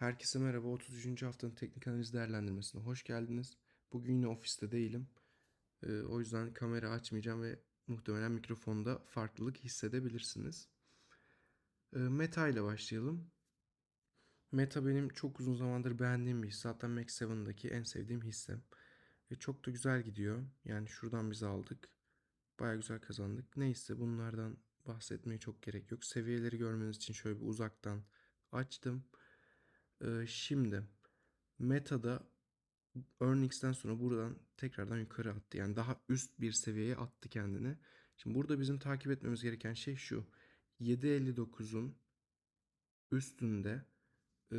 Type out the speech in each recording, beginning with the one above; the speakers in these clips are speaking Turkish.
Herkese merhaba. 33. haftanın teknik analiz değerlendirmesine hoş geldiniz. Bugün yine ofiste değilim. Ee, o yüzden kamera açmayacağım ve muhtemelen mikrofonda farklılık hissedebilirsiniz. Ee, Meta ile başlayalım. Meta benim çok uzun zamandır beğendiğim bir hisse. Hatta Max 7'daki en sevdiğim hissem. Ve çok da güzel gidiyor. Yani şuradan biz aldık. Baya güzel kazandık. Neyse bunlardan bahsetmeye çok gerek yok. Seviyeleri görmeniz için şöyle bir uzaktan açtım. Ee, şimdi Meta'da earnings'ten sonra buradan tekrardan yukarı attı. Yani daha üst bir seviyeye attı kendini. Şimdi burada bizim takip etmemiz gereken şey şu. 7.59'un üstünde e,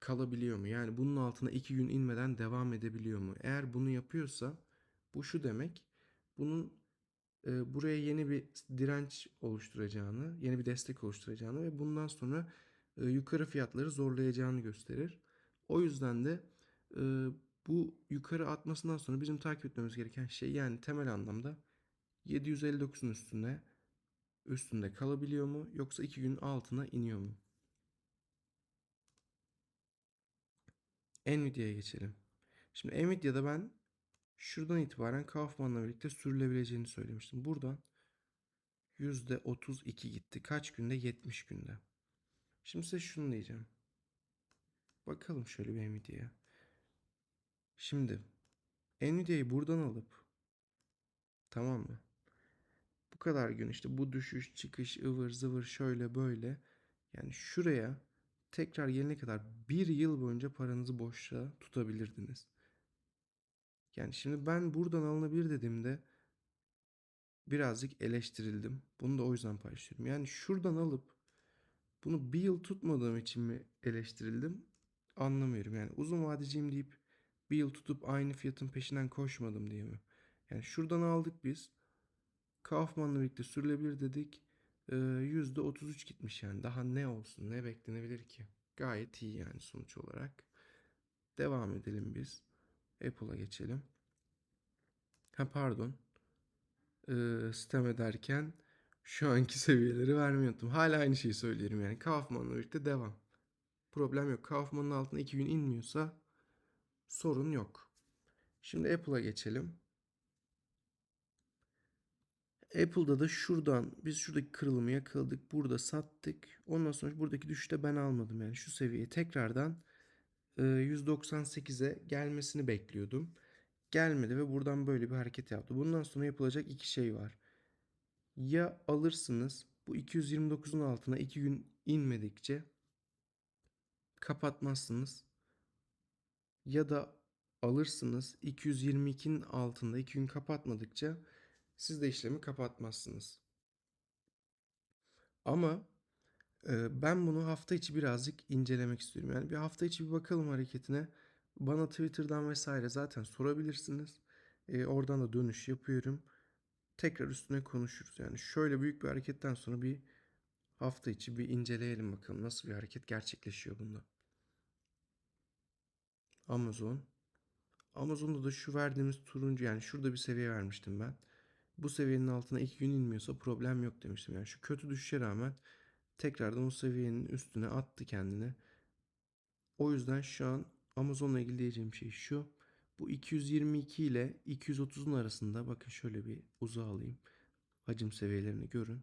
kalabiliyor mu? Yani bunun altına 2 gün inmeden devam edebiliyor mu? Eğer bunu yapıyorsa bu şu demek. Bunun e, buraya yeni bir direnç oluşturacağını, yeni bir destek oluşturacağını ve bundan sonra yukarı fiyatları zorlayacağını gösterir. O yüzden de e, bu yukarı atmasından sonra bizim takip etmemiz gereken şey yani temel anlamda 759'un üstünde üstünde kalabiliyor mu yoksa 2 gün altına iniyor mu? Nvidia'ya geçelim. Şimdi Nvidia'da ben şuradan itibaren Kaufman'la birlikte sürülebileceğini söylemiştim. Buradan %32 gitti. Kaç günde? 70 günde. Şimdi size şunu diyeceğim. Bakalım şöyle bir Nvidia'ya. Şimdi Nvidia'yı buradan alıp tamam mı? Bu kadar gün işte bu düşüş çıkış ıvır zıvır şöyle böyle yani şuraya tekrar gelene kadar bir yıl boyunca paranızı boşta tutabilirdiniz. Yani şimdi ben buradan alınabilir dediğimde birazcık eleştirildim. Bunu da o yüzden paylaşıyorum. Yani şuradan alıp bunu bir yıl tutmadığım için mi eleştirildim? Anlamıyorum. Yani uzun vadeciyim deyip bir yıl tutup aynı fiyatın peşinden koşmadım diye mi? Yani şuradan aldık biz. Kaufman'la birlikte sürülebilir dedik. Ee, %33 gitmiş yani. Daha ne olsun? Ne beklenebilir ki? Gayet iyi yani sonuç olarak. Devam edelim biz. Apple'a geçelim. Ha pardon. Ee, sistem ederken şu anki seviyeleri vermeyi unuttum. Hala aynı şeyi söylerim yani. Kaufman'la birlikte devam. Problem yok. Kaufman'ın altına 2 gün inmiyorsa sorun yok. Şimdi Apple'a geçelim. Apple'da da şuradan biz şuradaki kırılımı yakaladık. Burada sattık. Ondan sonra buradaki düşüşte ben almadım. Yani şu seviyeye tekrardan 198'e gelmesini bekliyordum. Gelmedi ve buradan böyle bir hareket yaptı. Bundan sonra yapılacak iki şey var. Ya alırsınız bu 229'un altına 2 gün inmedikçe kapatmazsınız. Ya da alırsınız 222'nin altında 2 gün kapatmadıkça siz de işlemi kapatmazsınız. Ama e, ben bunu hafta içi birazcık incelemek istiyorum. Yani bir hafta içi bir bakalım hareketine. Bana Twitter'dan vesaire zaten sorabilirsiniz. E, oradan da dönüş yapıyorum. Tekrar üstüne konuşuruz. Yani şöyle büyük bir hareketten sonra bir hafta içi bir inceleyelim bakalım nasıl bir hareket gerçekleşiyor bunda. Amazon. Amazon'da da şu verdiğimiz turuncu yani şurada bir seviye vermiştim ben. Bu seviyenin altına iki gün inmiyorsa problem yok demiştim. Yani şu kötü düşüşe rağmen tekrardan o seviyenin üstüne attı kendini. O yüzden şu an Amazon'la ilgili diyeceğim şey şu. Bu 222 ile 230'un arasında bakın şöyle bir uzağa alayım. Hacim seviyelerini görün.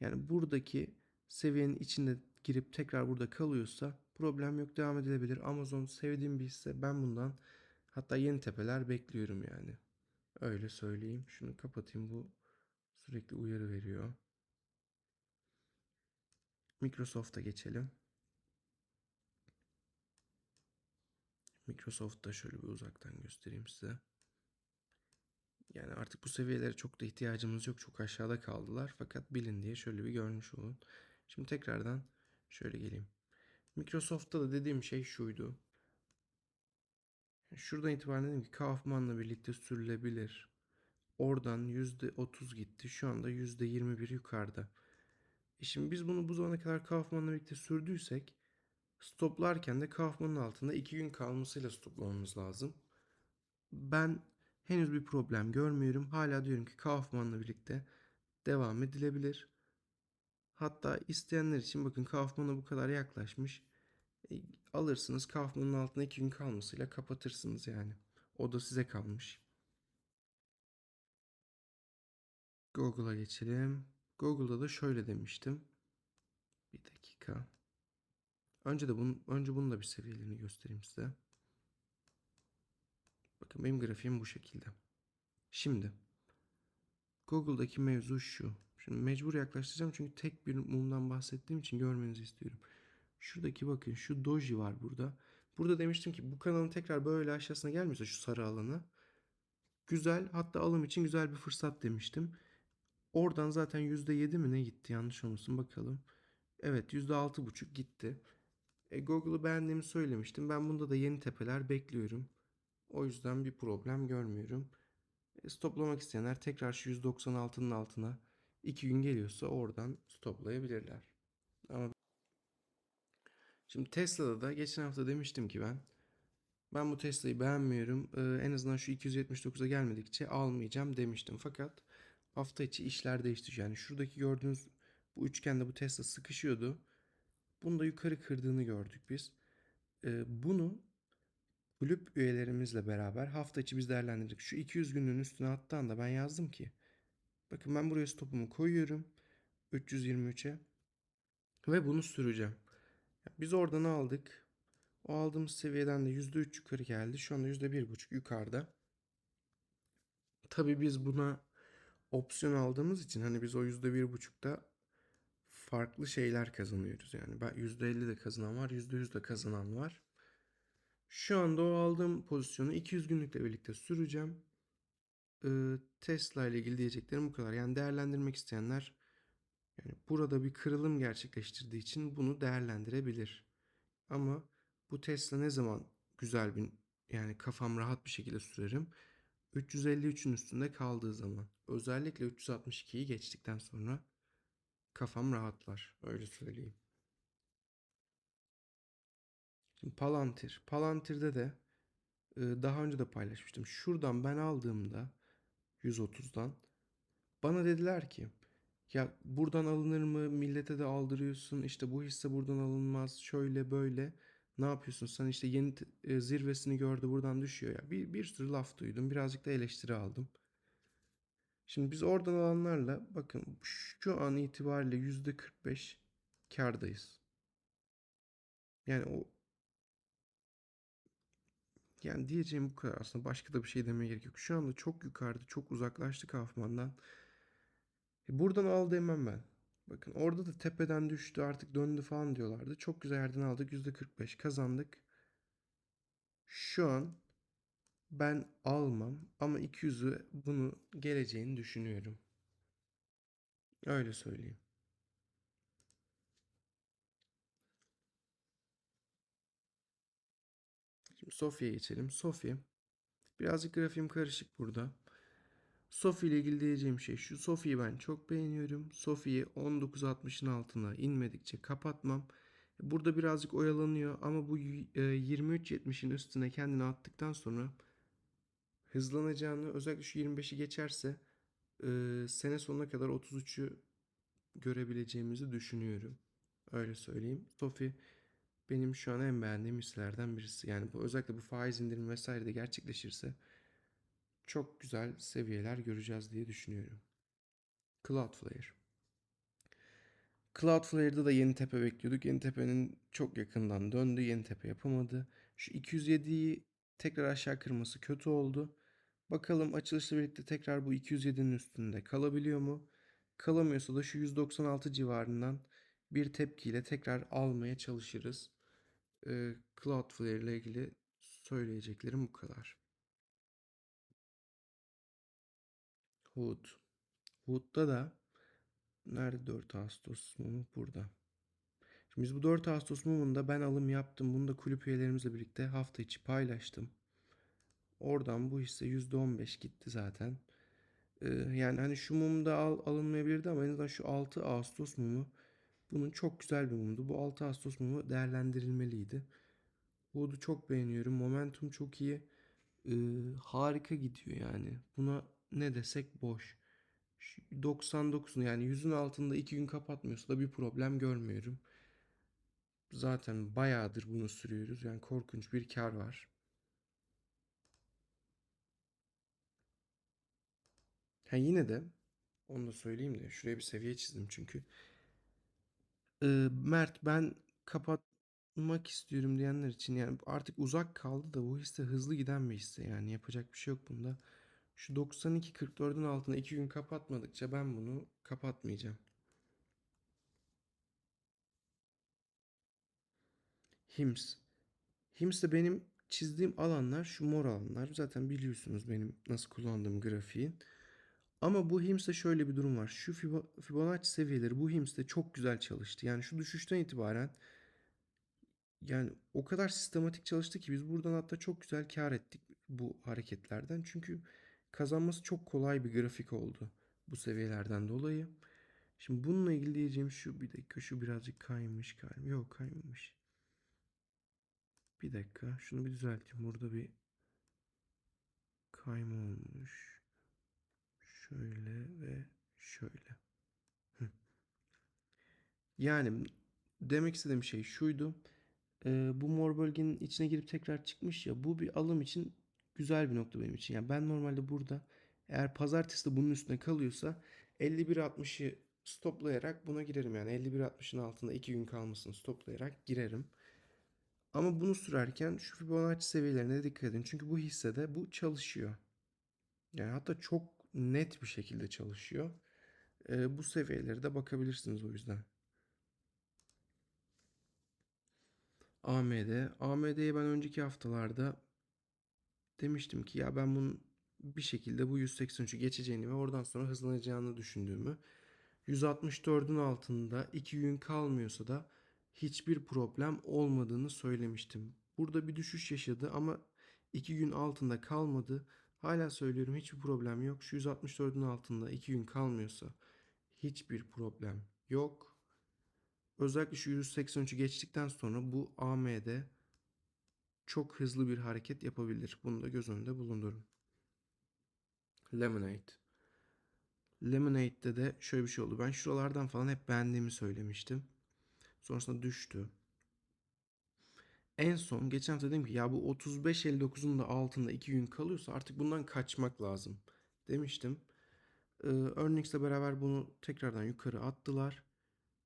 Yani buradaki seviyenin içinde girip tekrar burada kalıyorsa problem yok devam edilebilir. Amazon sevdiğim bir hisse ben bundan hatta yeni tepeler bekliyorum yani. Öyle söyleyeyim. Şunu kapatayım bu sürekli uyarı veriyor. Microsoft'a geçelim. Microsoft'ta şöyle bir uzaktan göstereyim size. Yani artık bu seviyelere çok da ihtiyacımız yok. Çok aşağıda kaldılar. Fakat bilin diye şöyle bir görmüş olun. Şimdi tekrardan şöyle geleyim. Microsoft'ta da dediğim şey şuydu. Şuradan itibaren dedim ki Kaufman'la birlikte sürülebilir. Oradan %30 gitti. Şu anda %21 yukarıda. E şimdi biz bunu bu zamana kadar Kaufman'la birlikte sürdüysek stoplarken de Kaufman'ın altında 2 gün kalmasıyla stoplamamız lazım. Ben henüz bir problem görmüyorum. Hala diyorum ki Kaufman'la birlikte devam edilebilir. Hatta isteyenler için bakın Kaufman'a bu kadar yaklaşmış. E, alırsınız Kaufman'ın altına iki gün kalmasıyla kapatırsınız yani. O da size kalmış. Google'a geçelim. Google'da da şöyle demiştim. Bir dakika. Önce de bunun, önce bunun da bir seviyelerini göstereyim size. Bakın benim grafiğim bu şekilde. Şimdi Google'daki mevzu şu. Şimdi mecbur yaklaştıracağım çünkü tek bir mumdan bahsettiğim için görmenizi istiyorum. Şuradaki bakın şu doji var burada. Burada demiştim ki bu kanalın tekrar böyle aşağısına gelmiyorsa şu sarı alanı. Güzel hatta alım için güzel bir fırsat demiştim. Oradan zaten %7 mi ne gitti yanlış olmasın bakalım. Evet %6,5 gitti. E, Google'ı beğendiğimi söylemiştim. Ben bunda da yeni tepeler bekliyorum. O yüzden bir problem görmüyorum. E, stoplamak isteyenler tekrar şu 196'nın altına 2 gün geliyorsa oradan stoplayabilirler. Ama şimdi Tesla'da da geçen hafta demiştim ki ben ben bu Tesla'yı beğenmiyorum. Ee, en azından şu 279'a gelmedikçe almayacağım demiştim. Fakat hafta içi işler değişti. Yani şuradaki gördüğünüz bu üçgende bu Tesla sıkışıyordu. Bunu da yukarı kırdığını gördük biz. Ee, bunu kulüp üyelerimizle beraber hafta içi biz değerlendirdik. Şu 200 günlüğün üstüne attan da ben yazdım ki bakın ben buraya stopumu koyuyorum 323'e ve bunu süreceğim. Biz oradan aldık. O aldığımız seviyeden de %3 yukarı geldi. Şu anda %1,5 yukarıda. Tabii biz buna opsiyon aldığımız için hani biz o %1,5'ta farklı şeyler kazanıyoruz. Yani ben %50 de kazanan var, %100 de kazanan var. Şu anda o aldığım pozisyonu 200 günlükle birlikte süreceğim. Ee, Tesla ile ilgili diyeceklerim bu kadar. Yani değerlendirmek isteyenler yani burada bir kırılım gerçekleştirdiği için bunu değerlendirebilir. Ama bu Tesla ne zaman güzel bir yani kafam rahat bir şekilde sürerim? 353'ün üstünde kaldığı zaman. Özellikle 362'yi geçtikten sonra kafam rahatlar. Öyle söyleyeyim. Şimdi Palantir. Palantir'de de daha önce de paylaşmıştım. Şuradan ben aldığımda 130'dan bana dediler ki ya buradan alınır mı? Millete de aldırıyorsun. İşte bu hisse buradan alınmaz. Şöyle böyle. Ne yapıyorsun? Sen işte yeni zirvesini gördü buradan düşüyor ya. Bir, bir sürü laf duydum. Birazcık da eleştiri aldım. Şimdi biz oradan alanlarla bakın şu an itibariyle %45 kardayız. Yani o yani diyeceğim bu kadar aslında başka da bir şey demeye gerek yok. Şu anda çok yukarıda çok uzaklaştık Kaufman'dan. E buradan al demem ben. Bakın orada da tepeden düştü artık döndü falan diyorlardı. Çok güzel yerden aldık %45 kazandık. Şu an ben almam ama 200'ü bunu geleceğini düşünüyorum. Öyle söyleyeyim. Şimdi Sofya'ya geçelim. Sofya. Birazcık grafiğim karışık burada. Sofi ile ilgili diyeceğim şey şu. Sofi'yi ben çok beğeniyorum. Sofi'yi 19.60'ın altına inmedikçe kapatmam. Burada birazcık oyalanıyor ama bu 23.70'in e, üstüne kendini attıktan sonra hızlanacağını özellikle şu 25'i geçerse e, sene sonuna kadar 33'ü görebileceğimizi düşünüyorum. Öyle söyleyeyim. Sofi benim şu an en beğendiğim hisselerden birisi. Yani bu özellikle bu faiz indirimi vesaire de gerçekleşirse çok güzel seviyeler göreceğiz diye düşünüyorum. Cloudflare. Cloudflare'da da yeni tepe bekliyorduk. Yeni tepenin çok yakından döndü. Yeni tepe yapamadı. Şu 207'yi tekrar aşağı kırması kötü oldu. Bakalım açılışla birlikte tekrar bu 207'nin üstünde kalabiliyor mu? Kalamıyorsa da şu 196 civarından bir tepkiyle tekrar almaya çalışırız. Ee, Cloudflare ile ilgili söyleyeceklerim bu kadar. Hood. Hood'da da nerede 4 Ağustos mumu? Burada. Şimdi biz bu 4 Ağustos mumunda ben alım yaptım. Bunu da kulüp üyelerimizle birlikte hafta içi paylaştım. Oradan bu hisse %15 gitti zaten. Ee, yani hani şu mum da al, alınmayabilirdi ama en azından şu 6 Ağustos mumu bunun çok güzel bir mumdu. Bu 6 Ağustos mumu değerlendirilmeliydi. Hood'u çok beğeniyorum. Momentum çok iyi. Ee, harika gidiyor yani. Buna ne desek boş. 99'un yani 100'ün altında 2 gün kapatmıyorsa da bir problem görmüyorum. Zaten bayağıdır bunu sürüyoruz. Yani korkunç bir kar var. Ha yine de onu da söyleyeyim de şuraya bir seviye çizdim çünkü. Ee, Mert ben kapatmak istiyorum diyenler için yani artık uzak kaldı da bu hisse hızlı giden bir hisse yani yapacak bir şey yok bunda. Şu 92.44'ün altında 2 gün kapatmadıkça ben bunu kapatmayacağım. HIMS. HIMS de benim çizdiğim alanlar şu mor alanlar. Zaten biliyorsunuz benim nasıl kullandığım grafiğin. Ama bu HIMS'te şöyle bir durum var. Şu Fibonacci seviyeleri bu HIMS'te çok güzel çalıştı. Yani şu düşüşten itibaren yani o kadar sistematik çalıştı ki biz buradan hatta çok güzel kar ettik bu hareketlerden. Çünkü kazanması çok kolay bir grafik oldu bu seviyelerden dolayı. Şimdi bununla ilgili diyeceğim şu bir dakika şu birazcık kaymış galiba. Yok kaymamış. Bir dakika şunu bir düzelteyim. Burada bir kayma olmuş. Şöyle ve şöyle. Yani demek istediğim şey şuydu. Ee, bu mor bölgenin içine girip tekrar çıkmış ya. Bu bir alım için güzel bir nokta benim için. Yani ben normalde burada eğer pazartesi de bunun üstüne kalıyorsa 51.60'ı stoplayarak buna girerim. Yani 51.60'ın altında 2 gün kalmasını stoplayarak girerim. Ama bunu sürerken şu Fibonacci seviyelerine dikkat edin. Çünkü bu hissede bu çalışıyor. Yani hatta çok net bir şekilde çalışıyor. Ee, bu seviyeleri de bakabilirsiniz o yüzden. AMD. AMD'ye ben önceki haftalarda demiştim ki ya ben bunun bir şekilde bu 183'ü geçeceğini ve oradan sonra hızlanacağını düşündüğümü 164'ün altında 2 gün kalmıyorsa da hiçbir problem olmadığını söylemiştim. Burada bir düşüş yaşadı ama 2 gün altında kalmadı. Hala söylüyorum hiçbir problem yok. Şu 164'ün altında 2 gün kalmıyorsa hiçbir problem yok. Özellikle şu 183'ü geçtikten sonra bu AMD çok hızlı bir hareket yapabilir. Bunu da göz önünde bulundurun. Lemonade. Lemonade'de de şöyle bir şey oldu. Ben şuralardan falan hep beğendiğimi söylemiştim. Sonrasında düştü. En son geçen hafta dedim ki ya bu 35.59'un da altında 2 gün kalıyorsa artık bundan kaçmak lazım demiştim. Ee, Earnings'le beraber bunu tekrardan yukarı attılar.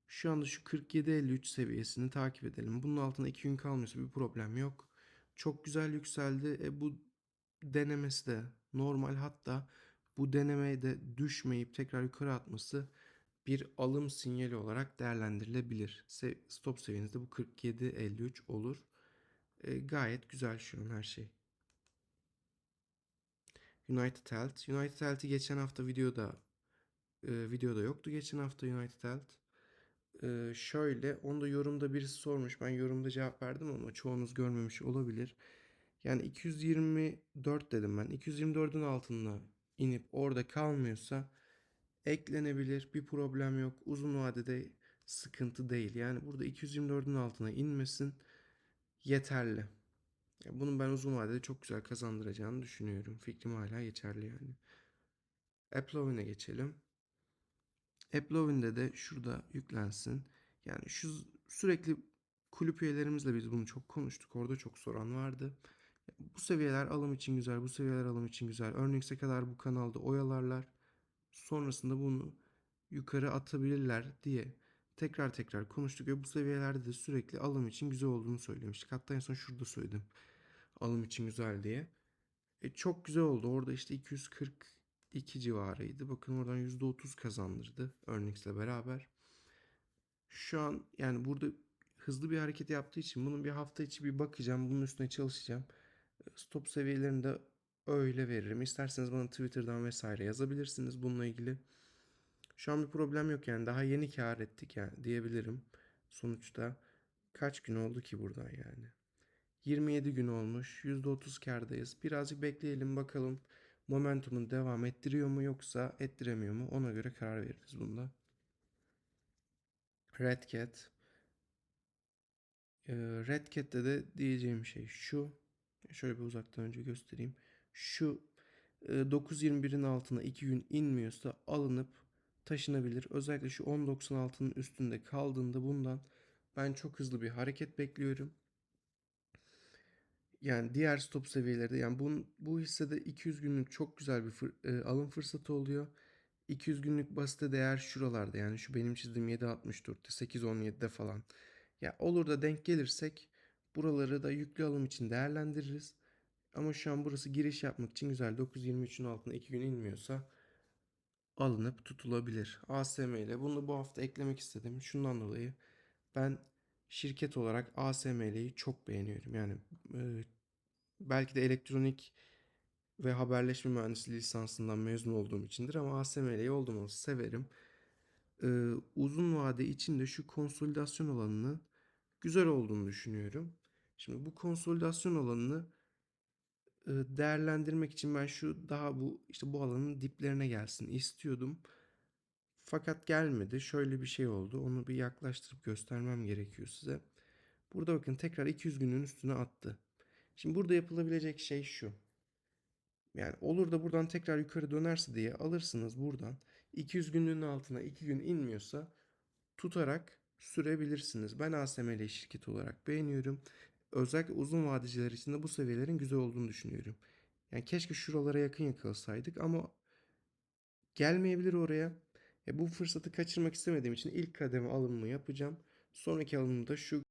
Şu anda şu 47.53 seviyesini takip edelim. Bunun altında 2 gün kalmıyorsa bir problem yok. Çok güzel yükseldi. E, bu denemesi de normal hatta bu denemede düşmeyip tekrar yukarı atması bir alım sinyali olarak değerlendirilebilir. Stop seviyenizde bu 47.53 olur. E, gayet güzel şu an her şey. United Health. United Health'i geçen hafta videoda e, videoda yoktu geçen hafta United Health. E, şöyle onu da yorumda birisi sormuş. Ben yorumda cevap verdim ama çoğunuz görmemiş olabilir. Yani 224 dedim ben. 224'ün altında inip orada kalmıyorsa eklenebilir. Bir problem yok. Uzun vadede sıkıntı değil. Yani burada 224'ün altına inmesin yeterli. Bunun ben uzun vadede çok güzel kazandıracağını düşünüyorum. Fikrim hala geçerli yani. Applovin'e geçelim. Applovin'de de şurada yüklensin. Yani şu sürekli kulüp üyelerimizle biz bunu çok konuştuk. Orada çok soran vardı. Bu seviyeler alım için güzel, bu seviyeler alım için güzel. Earnings'e kadar bu kanalda oyalarlar. Sonrasında bunu yukarı atabilirler diye tekrar tekrar konuştuk ve bu seviyelerde de sürekli alım için güzel olduğunu söylemiştik. Hatta en son şurada söyledim. Alım için güzel diye. E, çok güzel oldu. Orada işte 242 civarıydı. Bakın oradan %30 kazandırdı Earnings'le beraber. Şu an yani burada hızlı bir hareket yaptığı için bunun bir hafta içi bir bakacağım. Bunun üstüne çalışacağım. Stop seviyelerini de öyle veririm. İsterseniz bana Twitter'dan vesaire yazabilirsiniz bununla ilgili. Şu an bir problem yok yani daha yeni kar ettik yani diyebilirim. Sonuçta kaç gün oldu ki buradan yani. 27 gün olmuş. %30 kardayız. Birazcık bekleyelim bakalım momentumun devam ettiriyor mu yoksa ettiremiyor mu ona göre karar veririz bunda. Red Cat. Ee, Red Cat'te de diyeceğim şey şu. Şöyle bir uzaktan önce göstereyim. Şu 9.21'in e, altına 2 gün inmiyorsa alınıp taşınabilir. Özellikle şu 10.96'nın üstünde kaldığında bundan Ben çok hızlı bir hareket bekliyorum. Yani diğer stop seviyeleri de yani bu, bu hissede 200 günlük çok güzel bir fır- e, alım fırsatı oluyor. 200 günlük basite değer şuralarda yani şu benim çizdiğim 7.64'te 8.17'de falan. Ya olur da denk gelirsek buraları da yüklü alım için değerlendiririz. Ama şu an burası giriş yapmak için güzel. 9.23'ün altına 2 gün inmiyorsa alınıp tutulabilir. ASM ile bunu bu hafta eklemek istedim. Şundan dolayı ben şirket olarak ASML'yi çok beğeniyorum. Yani e, belki de elektronik ve haberleşme mühendisliği lisansından mezun olduğum içindir ama ASML'yi olsa severim. E, uzun vade için de şu konsolidasyon alanını güzel olduğunu düşünüyorum. Şimdi bu konsolidasyon alanını değerlendirmek için ben şu daha bu işte bu alanın diplerine gelsin istiyordum. Fakat gelmedi. Şöyle bir şey oldu. Onu bir yaklaştırıp göstermem gerekiyor size. Burada bakın tekrar 200 günün üstüne attı. Şimdi burada yapılabilecek şey şu. Yani olur da buradan tekrar yukarı dönerse diye alırsınız buradan. 200 günlüğün altına 2 gün inmiyorsa tutarak sürebilirsiniz. Ben ASML şirketi olarak beğeniyorum. Özellikle uzun vadeciler için de bu seviyelerin güzel olduğunu düşünüyorum. Yani keşke şuralara yakın yakalasaydık ama gelmeyebilir oraya. E bu fırsatı kaçırmak istemediğim için ilk kademe alımımı yapacağım. Sonraki alımımda şu